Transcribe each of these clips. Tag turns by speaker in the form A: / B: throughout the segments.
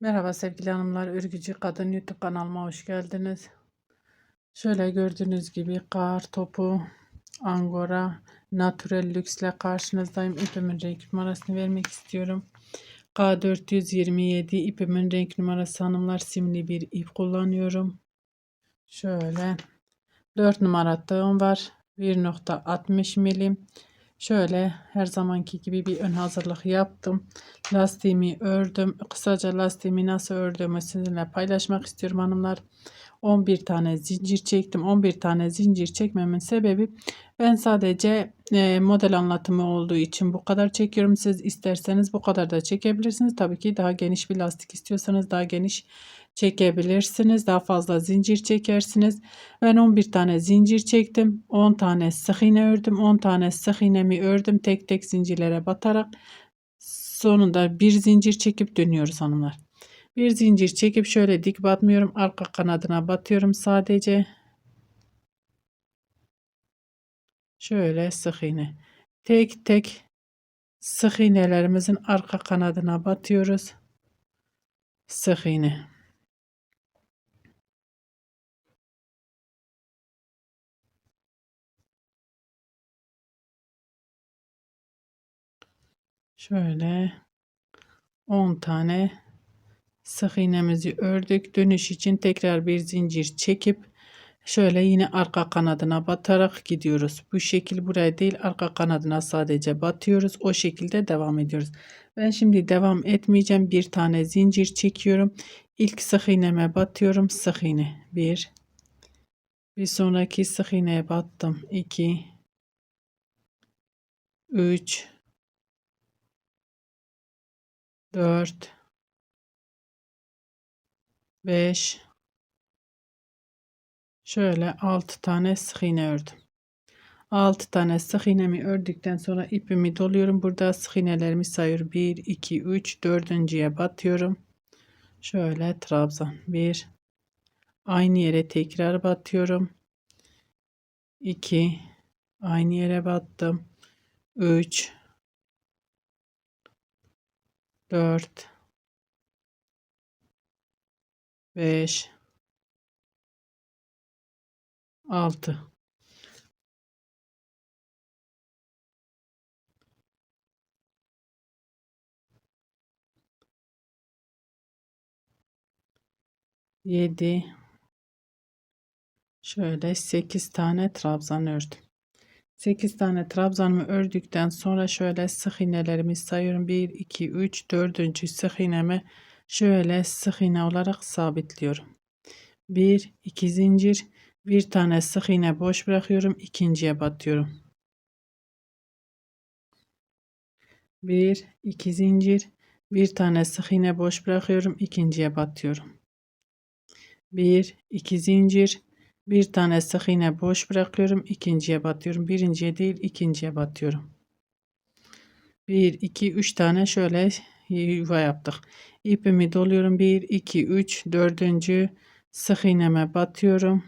A: Merhaba sevgili hanımlar, Örgücü Kadın YouTube kanalıma hoş geldiniz. Şöyle gördüğünüz gibi kar topu, angora, natural lüksle karşınızdayım. İpimin renk numarasını vermek istiyorum. K427 ipimin renk numarası hanımlar simli bir ip kullanıyorum. Şöyle 4 numara tığım var. 1.60 milim. Şöyle her zamanki gibi bir ön hazırlık yaptım. Lastiğimi ördüm. Kısaca lastiğimi nasıl ördüğümü sizinle paylaşmak istiyorum hanımlar. 11 tane zincir çektim. 11 tane zincir çekmemin sebebi ben sadece e, model anlatımı olduğu için bu kadar çekiyorum. Siz isterseniz bu kadar da çekebilirsiniz. Tabii ki daha geniş bir lastik istiyorsanız daha geniş çekebilirsiniz. Daha fazla zincir çekersiniz. Ben 11 tane zincir çektim. 10 tane sık iğne ördüm. 10 tane sık iğnemi ördüm. Tek tek zincirlere batarak sonunda bir zincir çekip dönüyoruz hanımlar. Bir zincir çekip şöyle dik batmıyorum. Arka kanadına batıyorum sadece. Şöyle sık iğne. Tek tek sık iğnelerimizin arka kanadına batıyoruz. Sık iğne. Şöyle 10 tane sık iğnemizi ördük. Dönüş için tekrar bir zincir çekip şöyle yine arka kanadına batarak gidiyoruz. Bu şekil buraya değil arka kanadına sadece batıyoruz. O şekilde devam ediyoruz. Ben şimdi devam etmeyeceğim. Bir tane zincir çekiyorum. İlk sık iğneme batıyorum. Sık iğne 1 bir sonraki sık iğneye battım. 2 3 4 5 şöyle 6 tane sık iğne ördüm. 6 tane sık iğnemi ördükten sonra ipimi doluyorum. Burada sık iğnelerimi sayıyorum. 1 2 3 dördüncüye batıyorum. Şöyle trabzan 1 aynı yere tekrar batıyorum. 2 aynı yere battım. 3 4 5 6 7 şöyle 8 tane trabzan ördüm. 8 tane trabzanımı ördükten sonra şöyle sık iğnelerimi sayıyorum. 1 2 3 4. sık iğnemi şöyle sık iğne olarak sabitliyorum. 1 2 zincir bir tane sık iğne boş bırakıyorum. ikinciye batıyorum. 1 2 zincir bir tane sık iğne boş bırakıyorum. ikinciye batıyorum. 1 2 zincir bir tane sık iğne boş bırakıyorum. ikinciye batıyorum. Birinciye değil ikinciye batıyorum. 1 2 3 tane şöyle yuva yaptık. İpimi doluyorum. 1 2 3 4. sık iğneme batıyorum.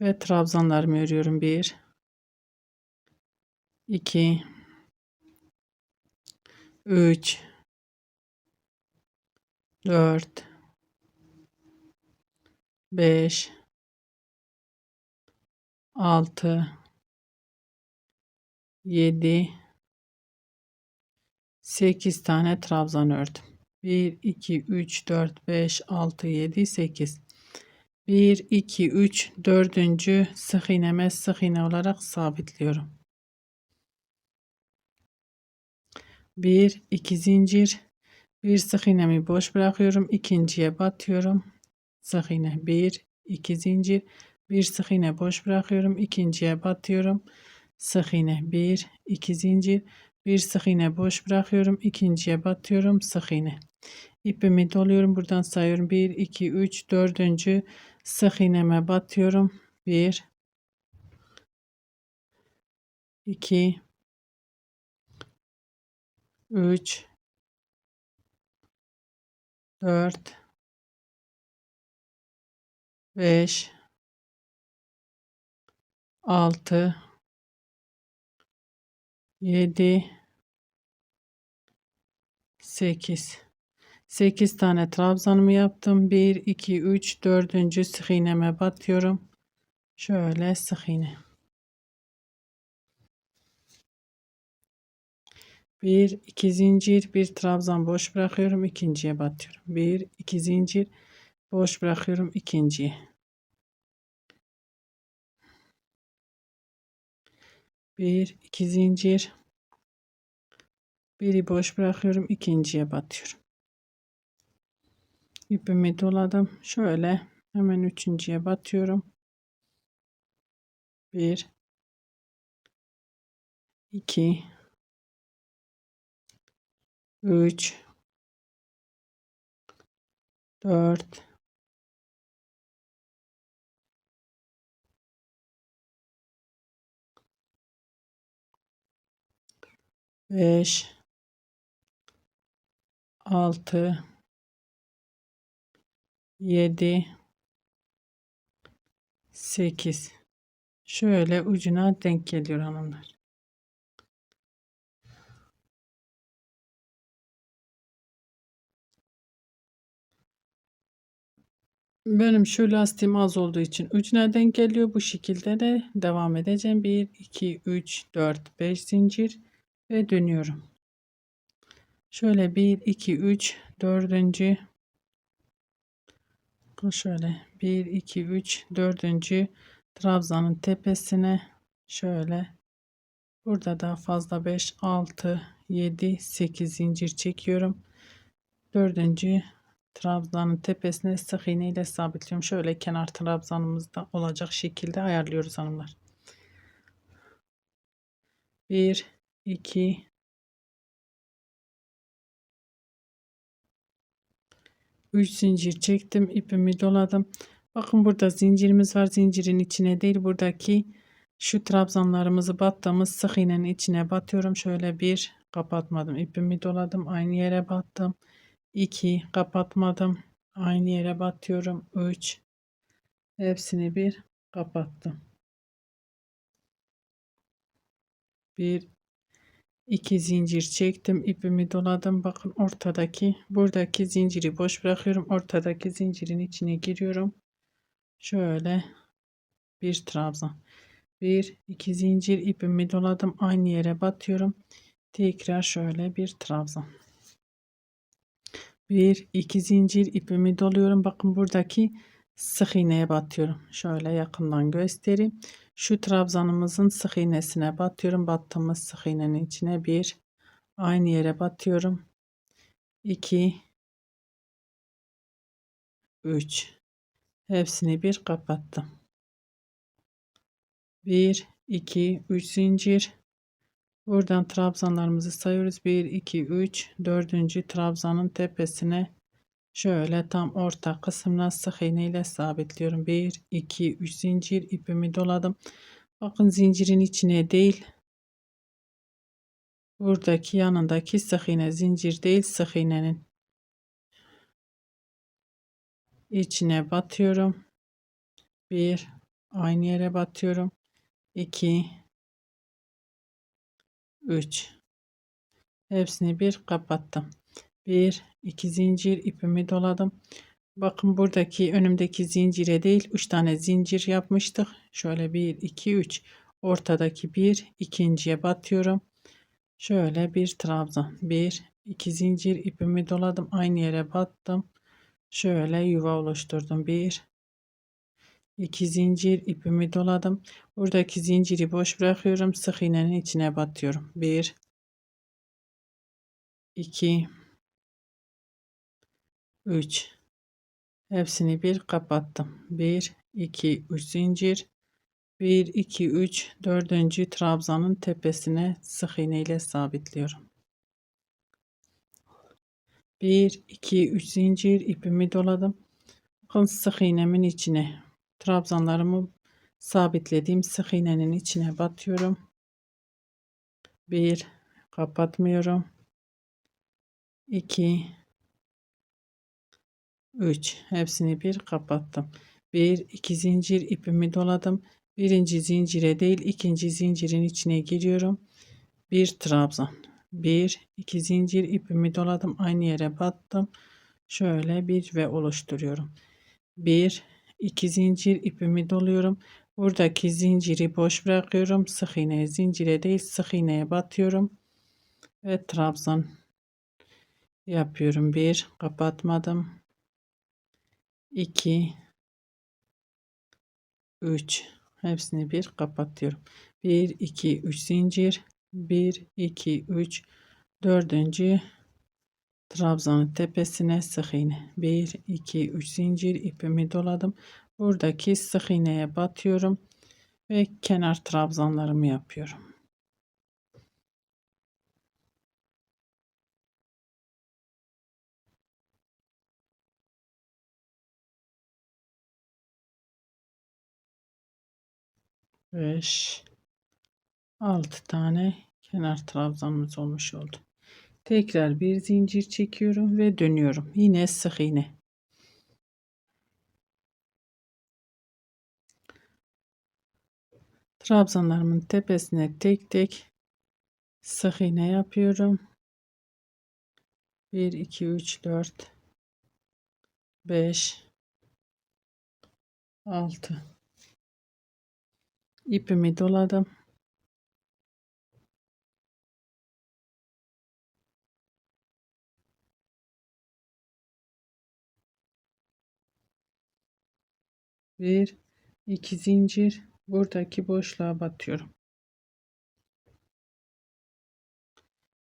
A: Ve trabzanlarımı örüyorum. 1 2 3 4 5 6 7 8 tane trabzan ördüm. 1 2 3 4 5 6 7 8 1 2 3 4. sık iğneme sık iğne olarak sabitliyorum. 1 2 zincir bir sık iğnemi boş bırakıyorum. ikinciye batıyorum sık iğne 1 2 zincir. Bir sık iğne boş bırakıyorum ikinciye batıyorum. Sık iğne 1 2 zincir. Bir sık iğne boş bırakıyorum ikinciye batıyorum. Sık iğne ipimi doluyorum buradan sayıyorum. 1 2 3 4. sık iğneme batıyorum. 1 2 3 4 5 6 7 8 8 tane trabzanımı yaptım. 1, 2, 3, 4. sık iğneme batıyorum. Şöyle sık iğne. 1, 2 zincir, bir trabzan boş bırakıyorum. ikinciye batıyorum. 1, 2 zincir boş bırakıyorum. ikinciye. 1, 2 zincir. Biri boş bırakıyorum. ikinciye batıyorum. İpimi doladım. Şöyle hemen üçüncüye batıyorum. 1 2 3 4 5 6 7 8 şöyle ucuna denk geliyor hanımlar. Benim şu lastiğim az olduğu için ucuna denk geliyor. Bu şekilde de devam edeceğim. 1, 2, 3, 4, 5 zincir ve dönüyorum. Şöyle 1, 2, 3, 4. Bu şöyle 1, 2, 3, 4. Trabzanın tepesine şöyle burada da fazla 5, 6, 7, 8 zincir çekiyorum. Dördüncü trabzanın tepesine sık iğne ile sabitliyorum. Şöyle kenar trabzanımızda olacak şekilde ayarlıyoruz hanımlar. 1 2 3 zincir çektim ipimi doladım. Bakın burada zincirimiz var zincirin içine değil buradaki şu trabzanlarımızı battığımız sık iğnenin içine batıyorum. Şöyle bir kapatmadım ipimi doladım aynı yere battım. 2 kapatmadım aynı yere batıyorum. 3 hepsini bir kapattım. 1 2 zincir çektim ipimi doladım. Bakın ortadaki buradaki zinciri boş bırakıyorum. Ortadaki zincirin içine giriyorum. Şöyle bir trabzan. 1 2 zincir ipimi doladım. Aynı yere batıyorum. Tekrar şöyle bir trabzan. 1 2 zincir ipimi doluyorum. Bakın buradaki sık iğneye batıyorum. Şöyle yakından göstereyim şu trabzanımızın sık iğnesine batıyorum. Battığımız sık iğnenin içine bir aynı yere batıyorum. 2 3 hepsini bir kapattım. 1 2 3 zincir. Buradan trabzanlarımızı sayıyoruz. 1 2 3 4. trabzanın tepesine Şöyle tam orta kısmına sık iğne ile sabitliyorum. 1, 2, 3 zincir ipimi doladım. Bakın zincirin içine değil. Buradaki yanındaki sık iğne zincir değil sık iğnenin içine batıyorum. 1 aynı yere batıyorum. 2 3 hepsini bir kapattım. 1 2 zincir ipimi doladım. Bakın buradaki önümdeki zincire değil 3 tane zincir yapmıştık. Şöyle 1 2 3 ortadaki bir ikinciye batıyorum. Şöyle bir trabzan 1 2 zincir ipimi doladım. Aynı yere battım. Şöyle yuva oluşturdum. 1 2 zincir ipimi doladım. Buradaki zinciri boş bırakıyorum. Sık iğnenin içine batıyorum. 1 2 3 hepsini bir kapattım. 1 2 3 zincir. 1 2 3 4. trabzanın tepesine sık iğne ile sabitliyorum. 1 2 3 zincir ipimi doladım. Bakın sık iğnemin içine. Trabzanlarımı sabitlediğim sık iğnenin içine batıyorum. 1 kapatmıyorum. 2 3 hepsini bir kapattım 1 2 zincir ipimi doladım birinci zincire değil ikinci zincirin içine giriyorum bir trabzan 1 2 zincir ipimi doladım aynı yere battım şöyle bir ve oluşturuyorum. Bir, iki zincir ipimi doluyorum. Buradaki zinciri boş bırakıyorum. Sık iğneye zincire değil sık iğneye batıyorum. Ve trabzan yapıyorum. Bir kapatmadım. 2 3 hepsini bir kapatıyorum. 1 2 3 zincir. 1 2 3 dördüncü trabzanın tepesine sık iğne. 1 2 3 zincir. İpimi doladım. Buradaki sık iğneye batıyorum ve kenar trabzanlarımı yapıyorum 5 6 tane kenar trabzanımız olmuş oldu. Tekrar bir zincir çekiyorum ve dönüyorum. Yine sık iğne. Trabzanlarımın tepesine tek tek sık iğne yapıyorum. 1 2 3 4 5 6 ipimi doladım. Bir, iki zincir buradaki boşluğa batıyorum.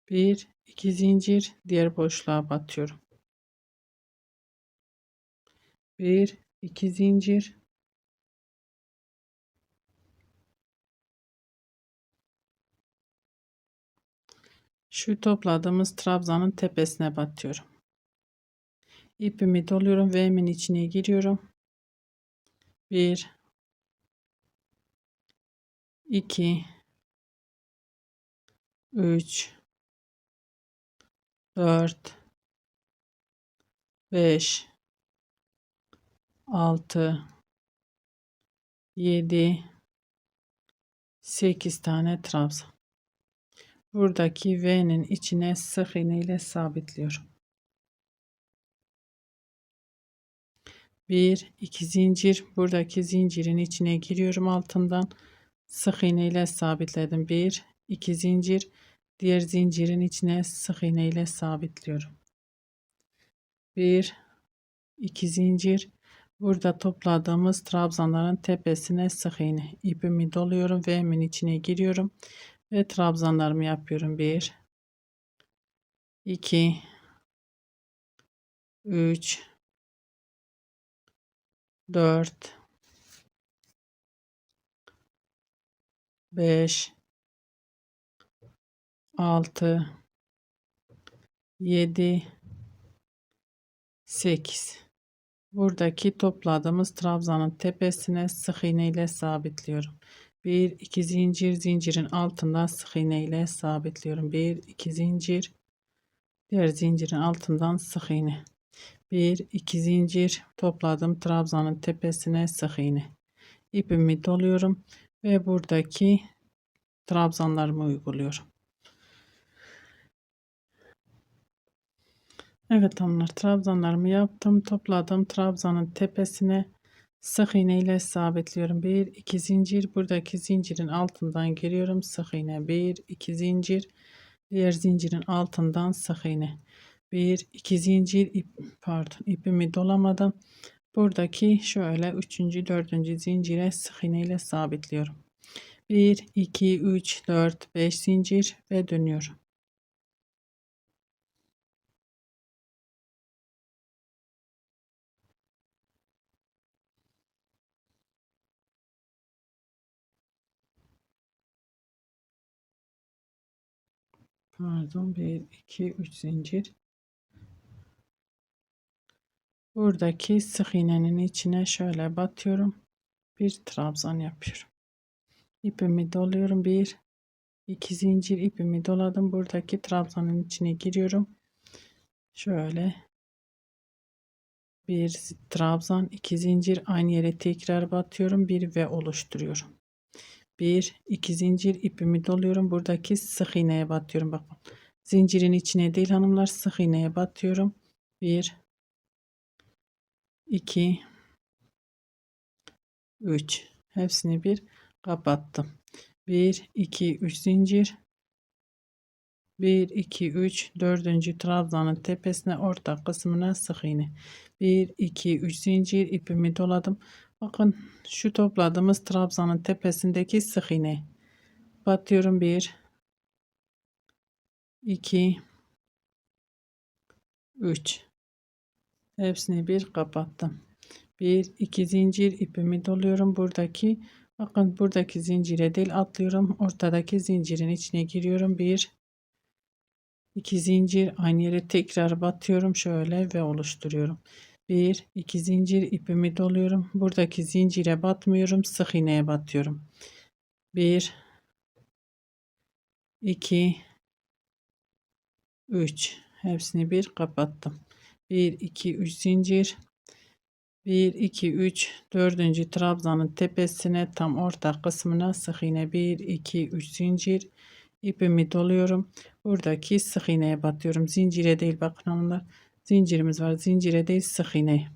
A: Bir, iki zincir diğer boşluğa batıyorum. Bir, iki zincir Şu topladığımız trabzanın tepesine batıyorum. İpimi doluyorum ve içine giriyorum. 1 2 3 4 5 6 7 8 tane trabzan. Buradaki V'nin içine sık iğne ile sabitliyorum. Bir, iki zincir. Buradaki zincirin içine giriyorum altından. Sık iğne ile sabitledim. Bir, iki zincir. Diğer zincirin içine sık iğne ile sabitliyorum. Bir, iki zincir. Burada topladığımız trabzanların tepesine sık iğne. ipimi doluyorum ve içine giriyorum. Ve trabzanlarımı yapıyorum. 1 2 3 4 5 6 7 8 Buradaki topladığımız trabzanın tepesine sık iğne ile sabitliyorum. 1 2 zincir zincirin altından sık iğne ile sabitliyorum. 1 2 zincir. Diğer zincirin altından sık iğne. 1 2 zincir. Topladım trabzanın tepesine sık iğne. İpimi doluyorum ve buradaki trabzanlarımı uyguluyorum. Evet hanımlar trabzanlarımı yaptım. Topladım trabzanın tepesine sık iğne ile sabitliyorum. 1 2 zincir. Buradaki zincirin altından giriyorum. Sık iğne. 1 2 zincir. Diğer zincirin altından sık iğne. 1 2 zincir. İp pardon ipimi dolamadım. Buradaki şöyle 3. 4. zincire sık iğne ile sabitliyorum. 1 2 3 4 5 zincir ve dönüyorum pardon 1 2 3 zincir. Buradaki sık iğnenin içine şöyle batıyorum. Bir trabzan yapıyorum. İpimi doluyorum. Bir iki zincir ipimi doladım. Buradaki trabzanın içine giriyorum. Şöyle. Bir trabzan iki zincir. Aynı yere tekrar batıyorum. Bir ve oluşturuyorum 1 2 zincir ipimi doluyorum. Buradaki sık iğneye batıyorum. Bakın zincirin içine değil hanımlar sık iğneye batıyorum. 1 2 3 hepsini bir kapattım. 1 2 3 zincir. 1 2 3 dördüncü trabzanın tepesine orta kısmına sık iğne. 1 2 3 zincir ipimi doladım bakın şu topladığımız trabzanın tepesindeki sık iğne. Batıyorum 1 2 3 hepsini bir kapattım. 1 2 zincir ipimi doluyorum buradaki. Bakın buradaki zincire değil atlıyorum. Ortadaki zincirin içine giriyorum. 1 2 zincir. Aynı yere tekrar batıyorum şöyle ve oluşturuyorum 1 2 zincir ipimi doluyorum. Buradaki zincire batmıyorum sık iğneye batıyorum. 1 2 3 hepsini bir kapattım. 1 2 3 zincir. 1 2 3 dördüncü trabzanın tepesine tam orta kısmına sık iğne. 1 2 3 zincir. İpimi doluyorum. Buradaki sık iğneye batıyorum. Zincire değil bakın hanımlar zincirimiz var. Zincire değil sık iğne.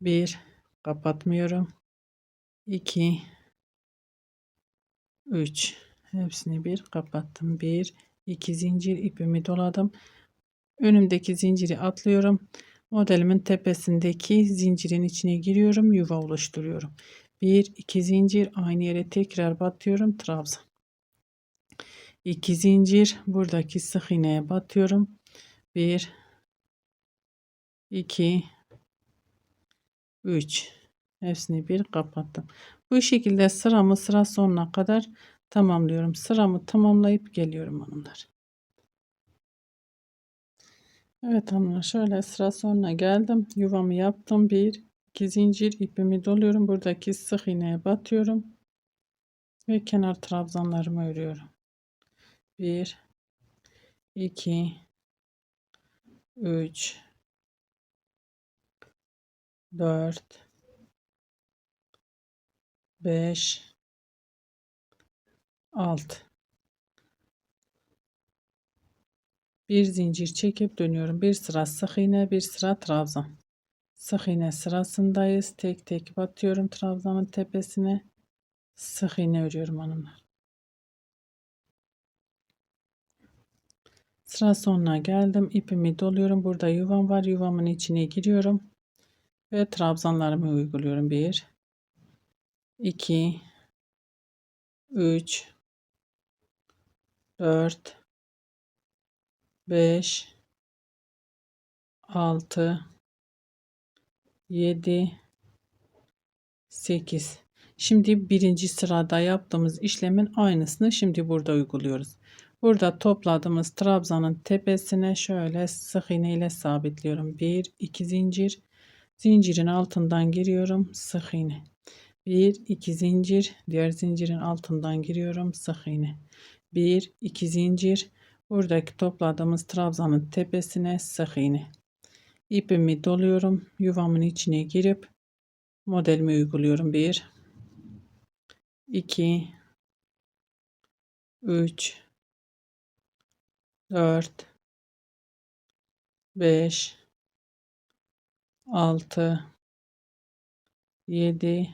A: 1 kapatmıyorum. 2 3 hepsini bir kapattım. 1 2 zincir ipimi doladım. Önümdeki zinciri atlıyorum. Modelimin tepesindeki zincirin içine giriyorum yuva oluşturuyorum. 1 2 zincir aynı yere tekrar batıyorum trabzan. 2 zincir buradaki sık iğneye batıyorum. 1 2 3 hepsini bir kapattım. Bu şekilde sıramı sıra sonuna kadar tamamlıyorum. Sıramı tamamlayıp geliyorum hanımlar. Evet hanımlar şöyle sıra sonuna geldim. Yuvamı yaptım. Bir iki zincir ipimi doluyorum. Buradaki sık iğneye batıyorum ve kenar trabzanlarımı örüyorum. 1 2 3 4 5 6 bir zincir çekip dönüyorum. Bir sıra sık iğne bir sıra trabzan. Sık iğne sırasındayız. Tek tek batıyorum trabzanın tepesine. Sık iğne örüyorum hanımlar. Sıra sonuna geldim. İpimi doluyorum. Burada yuvam var. Yuvamın içine giriyorum ve trabzanlarımı uyguluyorum 1 2 3 4 5 6 7 8 Şimdi birinci sırada yaptığımız işlemin aynısını şimdi burada uyguluyoruz. Burada topladığımız trabzanın tepesine şöyle sık iğne ile sabitliyorum. 1 2 zincir zincirin altından giriyorum sık iğne. 1 2 zincir diğer zincirin altından giriyorum sık iğne. 1 2 zincir buradaki topladığımız trabzanın tepesine sık iğne. İpimi doluyorum. Yuvamın içine girip modelimi uyguluyorum. 1 2 3 4 5 6 7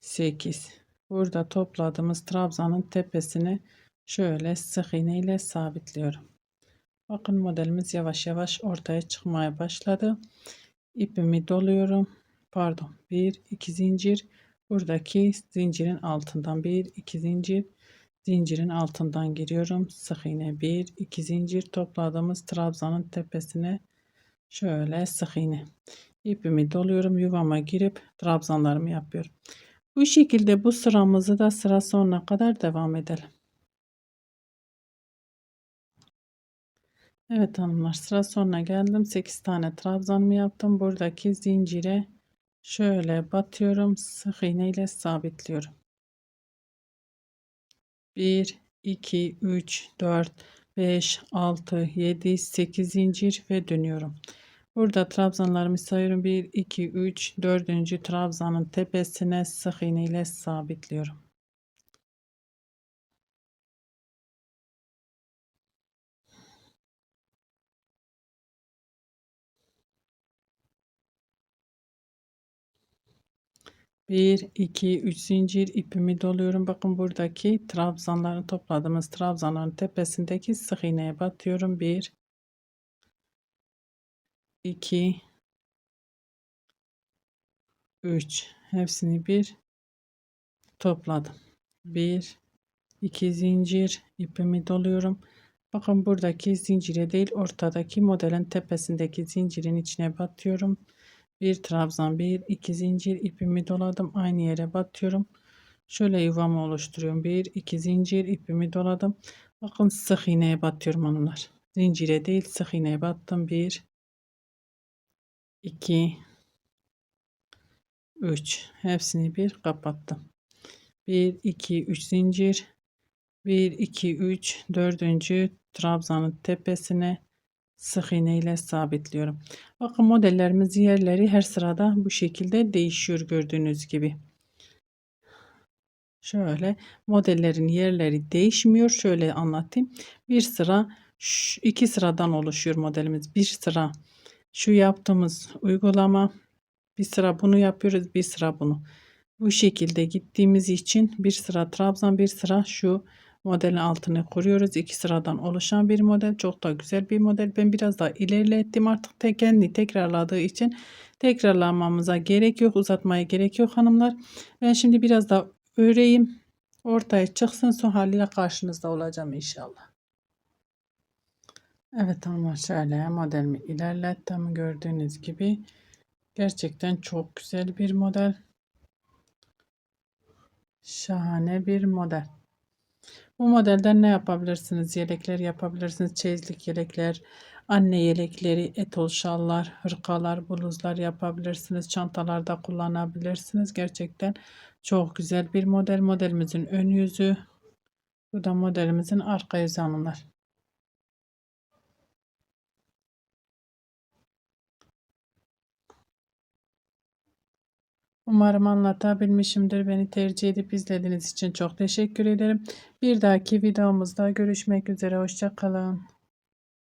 A: 8 burada topladığımız trabzanın tepesine şöyle sık iğne ile sabitliyorum. Bakın modelimiz yavaş yavaş ortaya çıkmaya başladı. İpimi doluyorum. Pardon 1 2 zincir. Buradaki zincirin altından 1 2 zincir. Zincirin altından giriyorum. Sık iğne 1 2 zincir. Topladığımız trabzanın tepesine şöyle sık iğne ipimi doluyorum yuvama girip trabzanlarımı yapıyorum. Bu şekilde bu sıramızı da sıra sonuna kadar devam edelim. Evet hanımlar sıra sonuna geldim. 8 tane trabzanımı yaptım. Buradaki zincire şöyle batıyorum sık iğne ile sabitliyorum. 1 2 3 4 5 6 7 8 zincir ve dönüyorum burada trabzanlarımı sayıyorum 1 2 3 4. trabzanın tepesine sık iğne ile sabitliyorum 1 2 3 zincir ipimi doluyorum. Bakın buradaki trabzanları topladığımız trabzanların tepesindeki sık iğneye batıyorum. 1 2 3 hepsini bir topladım. 1 2 zincir ipimi doluyorum. Bakın buradaki zincire değil ortadaki modelin tepesindeki zincirin içine batıyorum. Bir trabzan bir iki zincir ipimi doladım aynı yere batıyorum. Şöyle yuvamı oluşturuyorum. Bir iki zincir ipimi doladım. Bakın sık iğneye batıyorum onlar. Zincire değil sık iğneye battım. Bir 2 3 hepsini bir kapattım. 1 2 3 zincir 1 2 3 dördüncü trabzanın tepesine sık iğne ile sabitliyorum. Bakın modellerimiz yerleri her sırada bu şekilde değişiyor gördüğünüz gibi. Şöyle modellerin yerleri değişmiyor. Şöyle anlatayım. Bir sıra iki sıradan oluşuyor modelimiz. Bir sıra şu yaptığımız uygulama bir sıra bunu yapıyoruz bir sıra bunu bu şekilde gittiğimiz için bir sıra trabzan bir sıra şu modelin altını kuruyoruz. İki sıradan oluşan bir model. Çok da güzel bir model. Ben biraz daha ilerlettim artık. Tek kendi tekrarladığı için tekrarlamamıza gerek yok uzatmaya gerek yok hanımlar. Ben şimdi biraz daha öreyim. Ortaya çıksın son haliyle karşınızda olacağım inşallah. Evet ama şöyle modelimi ilerlettim. Gördüğünüz gibi gerçekten çok güzel bir model. Şahane bir model. Bu modelden ne yapabilirsiniz? Yelekler yapabilirsiniz. Çeyizlik yelekler, anne yelekleri, etol şallar, hırkalar, bluzlar yapabilirsiniz. Çantalarda kullanabilirsiniz. Gerçekten çok güzel bir model. Modelimizin ön yüzü. Bu da modelimizin arka yüzü hanımlar. Umarım anlatabilmişimdir. Beni tercih edip izlediğiniz için çok teşekkür ederim. Bir dahaki videomuzda görüşmek üzere. Hoşçakalın.